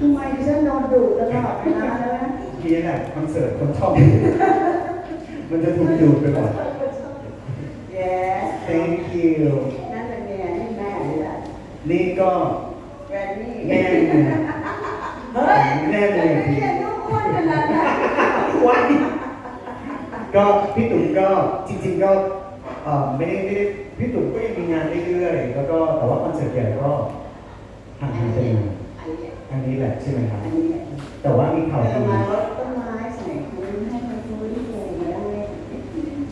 ทำไมดิฉันโดนดุตลอดเวลาเลยนะพี่ะคอนเสิร์ตคนชอบมันจะถูกดูดไปหมดแย่ thank you นั่นเป็นเมียนี่แม่นี่แหละนี่ก็แกรนนี่แม่เนี่ยเฮ้ยแม่เลยได้เรียนลูกอ้วนขนาดนั้นไว้ก็พี่ตุ๋มก็จริง ๆก็เออไม่ได้ไม่ได้พี่ตุ๋มก็ยังมีงานเรื่อยๆแล้วก็แต่ว่าคอนเสิร์ตใหญ่ก็ห่างหายไปนาน อัน นี้อันนี้แหละใช่ไหมครับอันนี้แต่ว่ามีข่าวเออดีมารดต้นไม้ใส่พื้นให้มันฟื้นฟูมาได้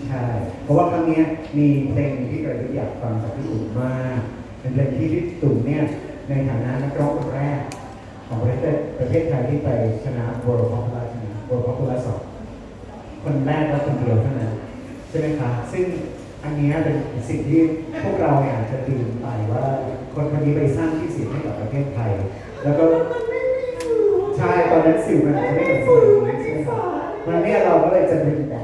ใช่เพราะว่าครั้งเนี้ยมีเพลงที่เราอยากฟังจากพี่ตุ๋มมากเป็นเพลงที่พี่ตุ๋มเนี่ยในฐานะนักร้องคนแรก ของประเทศประเทศไทยที่ไปชนะ World Popular ชนะ World Popular สองคนแรกและคนเดียวเท่านั้นใช่ไหมคะซึ่งอันเนี้ยเป็นสิ่งที่พวกเราเนี่ยอาจจะลืมไปว่าคนคนนี้ไปสร้างที่อเสียงให้กับประเทศไทย แล้วก็มันไม่มีอยู่ ใช่ตอนนั้นสิวมันอาจจะไม่เหมือนสมัยนี้ใช่ไหมครับวันนี้เราก็เลยจะดึงแต่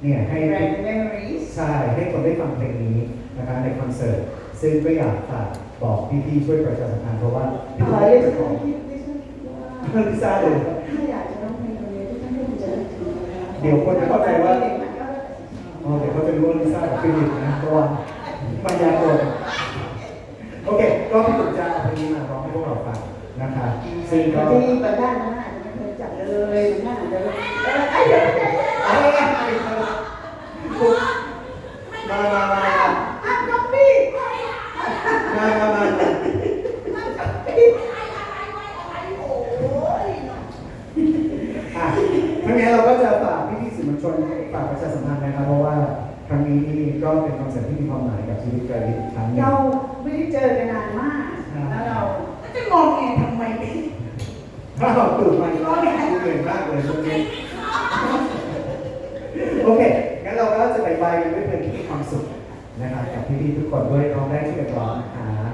เนี่ยให้แบรนด์ memories ใช่ให้คนได้ฟังเพลงนี้นะคะในคอนเสิร์ตซึ่งก็อยากฝากบอกพี่ๆช่วยประชาสัมพันธ์เพราะว่าพี่ขตุ้อมเรียนเป็นขขอองคิดดิฉันว่าเพื่อนลิซ่าเลยถ้าอยากจะร้องเพลงคนนี้ที่ท่านผู้จะนึกถึงนะคะเดี๋ยวคนจะเข้าใจว่าเด็กมันก็อ๋อเดี๋ยวเขาจะรู้ว่าลิซ่ากับฟิลิปนะเพราะว่าปัญญาโกนโอเค ก็พี่ตุ้มจะเอาเพลงนี้มาร้องให้พวกเราฟัง นะคะ ซึ่งก็บางทีบางด้านมันอาจจะไม่เคยจับเลยบางด้านอาจจะเออไอ้เดี๋ยวไม่ได้เอาละมามามาอะก๊อปปี้มามามาก๊อปปี้โอ้ยอะทั้งนี้เราก็จะฝากพี่ๆสื่อมวลชนฝากประชาสัมพันธ์นะครับเพราะว่าครั้งนี้นี่ก็เป็นคอนเสิร์ตที่มีความหมายกับชีวิตไกลลิอีกครั้งหนึงเราไม่ได้เจอกันนานมาก แล้วเราจะงงแงทำไม ถ้าเราตื่นมาก็เหนื่อยมากเลยตรงนี้โอเค งั้นเราก็จะไปไปกันด้วยเพลงที่มีความสุขนะครับกับพี่ๆทุกคนด้วยน้องได้ที่เป็นร้องนะคะ